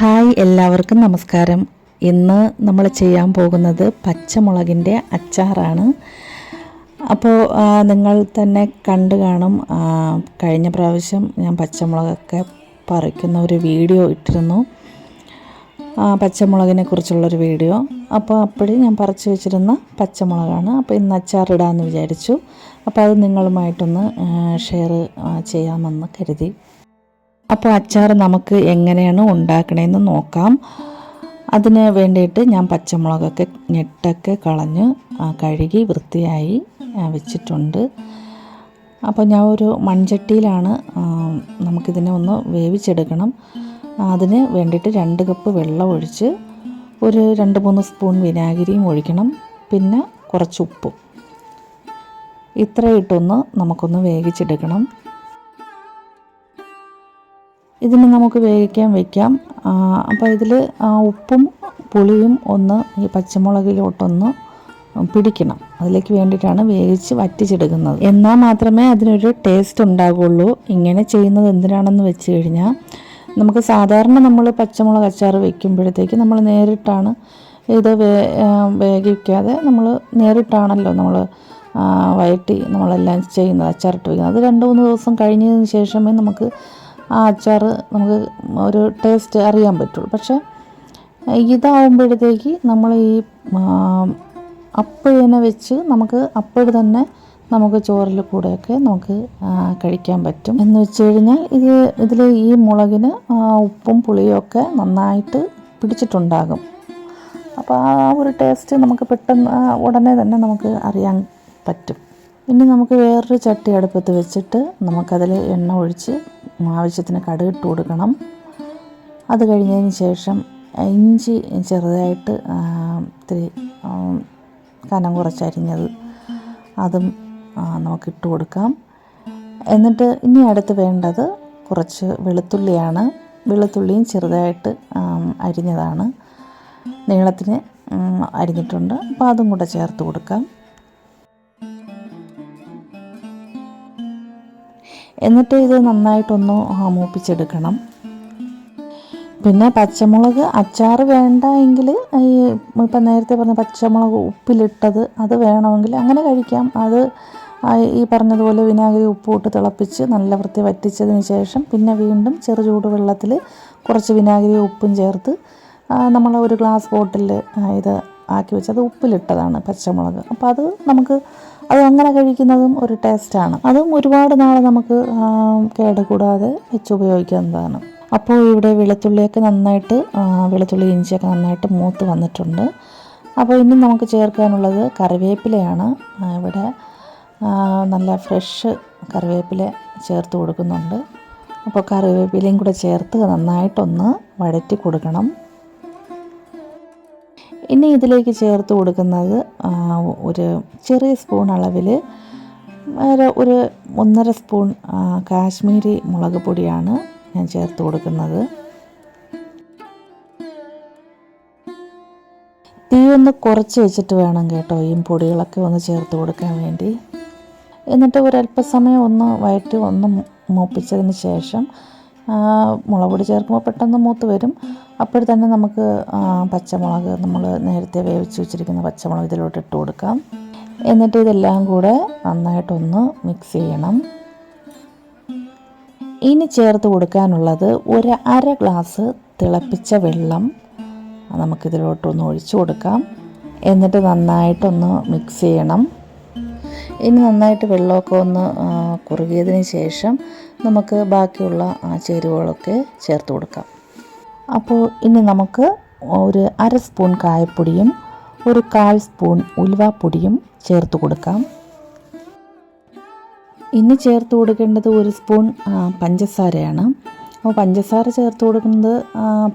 Hi എല്ലാവർക്കും നമസ്കാരം. ഇന്ന് നമ്മൾ ചെയ്യാൻ പോകുന്നത് പച്ചമുളകിന്റെ അച്ചാറാണ്. അപ്പോൾ നിങ്ങൾ തന്നെ കണ്ടു കാണും. കഴിഞ്ഞ പ്രാവശ്യം ഞാൻ പച്ചമുളകൊക്കെ പറിക്കുന്ന ഒരു വീഡിയോ ഇട്ടിരുന്നു. പച്ചമുളകിനെ കുറിച്ചുള്ളൊരു വീഡിയോ. അപ്പോൾ അപ്പോഴും ഞാൻ പറിച്ചു വെച്ചിരുന്ന പച്ചമുളകാണ്. അപ്പോൾ ഇന്ന് അച്ചാറിടാമെന്ന് വിചാരിച്ചു. അപ്പോൾ അത് നിങ്ങളുമായിട്ടൊന്ന് ഷെയർ ചെയ്യാമെന്ന് കരുതി. അപ്പോൾ അച്ചാർ നമുക്ക് എങ്ങനെയാണ് ഉണ്ടാക്കണതെന്ന് നോക്കാം. അതിന് വേണ്ടിയിട്ട് ഞാൻ പച്ചമുളകൊക്കെ ഞെട്ടൊക്കെ കളഞ്ഞ് കഴുകി വൃത്തിയായി വെച്ചിട്ടുണ്ട്. അപ്പോൾ ഞാൻ ഒരു മൺചട്ടിയിലാണ് നമുക്കിതിനെ ഒന്ന് വേവിച്ചെടുക്കണം. അതിന് വേണ്ടിയിട്ട് രണ്ട് കപ്പ് വെള്ളം ഒഴിച്ച് ഒരു രണ്ട് മൂന്ന് സ്പൂൺ വിനാഗിരിയും ഒഴിക്കണം. പിന്നെ കുറച്ച് ഉപ്പും. ഇത്രയിട്ടൊന്ന് നമുക്കൊന്ന് വേവിച്ചെടുക്കണം. ഇതിന് നമുക്ക് വേവിക്കാൻ വെക്കാം. അപ്പോൾ ഇതിൽ ഉപ്പും പുളിയും ഒന്ന് ഈ പച്ചമുളകിലോട്ടൊന്ന് പിടിക്കണം. അതിലേക്ക് വേണ്ടിയിട്ടാണ് വേവിച്ച് വറ്റിച്ചെടുക്കുന്നത്. എന്നാൽ മാത്രമേ അതിനൊരു ടേസ്റ്റ് ഉണ്ടാകുള്ളൂ ഇങ്ങനെ ചെയ്യുന്നത് എന്തിനാണെന്ന് വെച്ച് കഴിഞ്ഞാൽ നമുക്ക് സാധാരണ നമ്മൾ പച്ചമുളക് അച്ചാർ വെക്കുമ്പോഴത്തേക്ക് നമ്മൾ നേരിട്ടാണ് ഇത് വേ വേവിക്കാതെ നമ്മൾ നേരിട്ടാണല്ലോ നമ്മൾ വയറ്റി നമ്മളെല്ലാം ചെയ്യുന്നത് അച്ചാറിട്ട് വയ്ക്കുന്നത് അത് രണ്ട് മൂന്ന് ദിവസം കഴിഞ്ഞതിന് ശേഷമേ നമുക്ക് ആ അച്ചാർ നമുക്ക് ഒരു ടേസ്റ്റ് അറിയാൻ പറ്റുള്ളൂ. പക്ഷേ ഇതാവുമ്പോഴത്തേക്ക് നമ്മൾ ഈ അപ്പോഴതിനെ വെച്ച് നമുക്ക് അപ്പോഴ് തന്നെ നമുക്ക് ചോറിൽ കൂടെയൊക്കെ നമുക്ക് കഴിക്കാൻ പറ്റും. എന്ന് വെച്ച് കഴിഞ്ഞാൽ ഇത് ഇതിൽ ഈ മുളകിന് ഉപ്പും പുളിയും ഒക്കെ നന്നായിട്ട് പിടിച്ചിട്ടുണ്ടാകും. അപ്പോൾ ആ ഒരു ടേസ്റ്റ് നമുക്ക് പെട്ടെന്ന് ഉടനെ തന്നെ നമുക്ക് അറിയാൻ പറ്റും. ഇനി നമുക്ക് വേറൊരു ചട്ടി അടുപ്പത്ത് വെച്ചിട്ട് നമുക്കതിൽ എണ്ണ ഒഴിച്ച് ആവശ്യത്തിന് കടുകിട്ട് കൊടുക്കണം. അത് കഴിഞ്ഞതിന് ശേഷം ഇഞ്ചി ചെറുതായിട്ട് ഇത്തിരി കനം കുറച്ചരിഞ്ഞത് അതും നമുക്ക് ഇട്ട് കൊടുക്കാം. എന്നിട്ട് ഇനി അടുത്ത് വേണ്ടത് കുറച്ച് വെളുത്തുള്ളിയാണ്. വെളുത്തുള്ളിയും ചെറുതായിട്ട് അരിഞ്ഞതാണ്. നീളത്തിന് അരിഞ്ഞിട്ടുണ്ട്. അപ്പോൾ അതും കൂടെ ചേർത്ത് കൊടുക്കാം. എന്നിട്ട് ഇത് നന്നായിട്ടൊന്ന് മൂപ്പിച്ചെടുക്കണം. പിന്നെ പച്ചമുളക് അച്ചാർ വേണ്ട എങ്കിൽ ഈ ഇപ്പം നേരത്തെ പറഞ്ഞ പച്ചമുളക് ഉപ്പിലിട്ടത് അത് വേണമെങ്കിൽ അങ്ങനെ കഴിക്കാം. അത് ഈ പറഞ്ഞതുപോലെ വിനാഗിരി ഉപ്പുമിട്ട് തിളപ്പിച്ച് നല്ല വൃത്തി വറ്റിച്ചതിന് ശേഷം പിന്നെ വീണ്ടും ചെറു ചൂടുവെള്ളത്തിൽ കുറച്ച് വിനാഗിരി ഉപ്പും ചേർത്ത് നമ്മൾ ഒരു ഗ്ലാസ് ബോട്ടിൽ ഇത് ആക്കി വെച്ച് അത് ഉപ്പിലിട്ടതാണ് പച്ചമുളക്. അപ്പോൾ അത് നമുക്ക് അത് അങ്ങനെ കഴിക്കുന്നതും ഒരു ടേസ്റ്റാണ്. അതും ഒരുപാട് നാൾ നമുക്ക് കേടുകൂടാതെ വെച്ച് ഉപയോഗിക്കുന്നതാണ്. അപ്പോൾ ഇവിടെ വെളുത്തുള്ളിയൊക്കെ നന്നായിട്ട് വെളുത്തുള്ളി ഇഞ്ചിയൊക്കെ നന്നായിട്ട് മൂത്ത് വന്നിട്ടുണ്ട്. അപ്പോൾ ഇനി നമുക്ക് ചേർക്കാനുള്ളത് കറിവേപ്പിലയാണ്. ഇവിടെ നല്ല ഫ്രഷ് കറിവേപ്പില ചേർത്ത് കൊടുക്കുന്നുണ്ട്. അപ്പോൾ കറിവേപ്പിലയും കൂടെ ചേർത്ത് നന്നായിട്ടൊന്ന് വഴറ്റി കൊടുക്കണം. ഇനി ഇതിലേക്ക് ചേർത്ത് കൊടുക്കുന്നത് ഒരു ചെറിയ സ്പൂൺ അളവിൽ ഒരു ഒരു ഒന്നര സ്പൂൺ കാശ്മീരി മുളക് പൊടിയാണ് ഞാൻ ചേർത്ത് കൊടുക്കുന്നത്. തീ ഒന്ന് കുറച്ച് വെച്ചിട്ട് വേണം കേട്ടോ ഈ പൊടികളൊക്കെ ഒന്ന് ചേർത്ത് കൊടുക്കാൻ വേണ്ടി. എന്നിട്ട് ഒരല്പസമയം ഒന്ന് വയറ്റി ഒന്ന് മൂപ്പിച്ചതിന് ശേഷം മുളക് പൊടി ചേർക്കുമ്പോൾ പെട്ടെന്ന് മൂത്ത് വരും. അപ്പോൾ തന്നെ നമുക്ക് പച്ചമുളക് നമ്മൾ നേരത്തെ വേവിച്ച് വെച്ചിരിക്കുന്ന പച്ചമുളക് ഇതിലോട്ട് ഇട്ട് കൊടുക്കാം. എന്നിട്ട് ഇതെല്ലാം കൂടെ നന്നായിട്ടൊന്ന് മിക്സ് ചെയ്യണം. ഇനി ചേർത്ത് കൊടുക്കാനുള്ളത് ഒരു അര ഗ്ലാസ് തിളപ്പിച്ച വെള്ളം നമുക്കിതിലോട്ടൊന്ന് ഒഴിച്ചു കൊടുക്കാം. എന്നിട്ട് നന്നായിട്ടൊന്ന് മിക്സ് ചെയ്യണം. ഇനി നന്നായിട്ട് വെള്ളമൊക്കെ ഒന്ന് കുറുകിയതിന് ശേഷം നമുക്ക് ബാക്കിയുള്ള ആ, ചേരുവകളൊക്കെ ചേർത്ത് കൊടുക്കാം. അപ്പോൾ ഇനി നമുക്ക് ഒരു അര സ്പൂൺ കായപ്പൊടിയും ഒരു കാൽ സ്പൂൺ ഉലുവാപ്പൊടിയും ചേർത്ത് കൊടുക്കാം. ഇനി ചേർത്ത് കൊടുക്കേണ്ടത് ഒരു സ്പൂൺ പഞ്ചസാരയാണ്. അപ്പോൾ പഞ്ചസാര ചേർത്ത് കൊടുക്കുന്നത്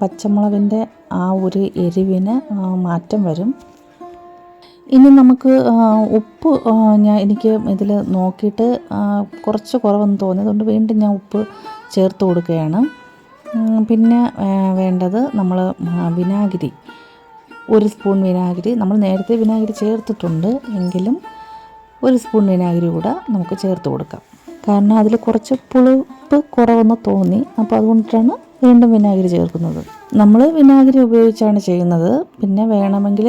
പച്ചമുളകിന്റെ ആ ഒരു എരിവിന് മാറ്റം വരും. ഇനി നമുക്ക് ഉപ്പ് ഞാൻ എനിക്ക് ഇതിൽ നോക്കിയിട്ട് കുറച്ച് കുറവെന്ന് തോന്നി അതുകൊണ്ട് വീണ്ടും ഞാൻ ഉപ്പ് ചേർത്ത് കൊടുക്കുകയാണ്. പിന്നെ വേണ്ടത് നമ്മൾ വിനാഗിരി. ഒരു സ്പൂൺ വിനാഗിരി. നമ്മൾ നേരത്തെ വിനാഗിരി ചേർത്തിട്ടുണ്ട് എങ്കിലും ഒരു സ്പൂൺ വിനാഗിരി കൂടെ നമുക്ക് ചേർത്ത് കൊടുക്കാം. കാരണം അതിൽ കുറച്ച് പുളിപ്പ് കുറവെന്ന് തോന്നി. അപ്പോൾ അതുകൊണ്ടിട്ടാണ് വീണ്ടും വിനാഗിരി ചേർക്കുന്നത്. നമ്മൾ വിനാഗിരി ഉപയോഗിച്ചാണ് ചെയ്യുന്നത്. പിന്നെ വേണമെങ്കിൽ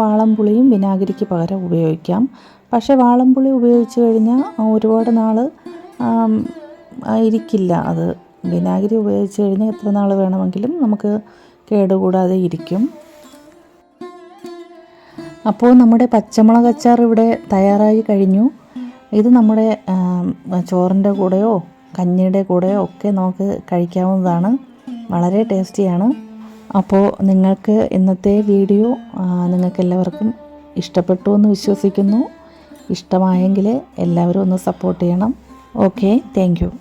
വാളംപുളിയും വിനാഗിരിക്ക് പകരം ഉപയോഗിക്കാം. പക്ഷേ വാളംപുളി ഉപയോഗിച്ച് കഴിഞ്ഞാൽ ഒരുപാട് നാൾ ഇരിക്കില്ല അത്. വിനാഗിരി ഉപയോഗിച്ച് കഴിഞ്ഞാൽ എത്ര നാൾ വേണമെങ്കിലും നമുക്ക് കേടുകൂടാതെ ഇരിക്കും. അപ്പോൾ നമ്മുടെ പച്ചമുളക് അച്ചാർ ഇവിടെ തയ്യാറായി കഴിഞ്ഞു. ഇത് നമ്മുടെ ചോറിന്റെ കൂടെയോ കഞ്ഞിയുടെ കൂടെയോ ഒക്കെ നമുക്ക് കഴിക്കാവുന്നതാണ്. വളരെ ടേസ്റ്റിയാണ്. അപ്പോൾ നിങ്ങൾക്ക് ഇന്നത്തെ വീഡിയോ ആ, നിങ്ങൾക്ക് എല്ലാവർക്കും ഇഷ്ടപ്പെട്ടു എന്ന് വിശ്വസിക്കുന്നു. ഇഷ്ടമായെങ്കിൽ എല്ലാവരും ഒന്ന് സപ്പോർട്ട് ചെയ്യണം. Okay thank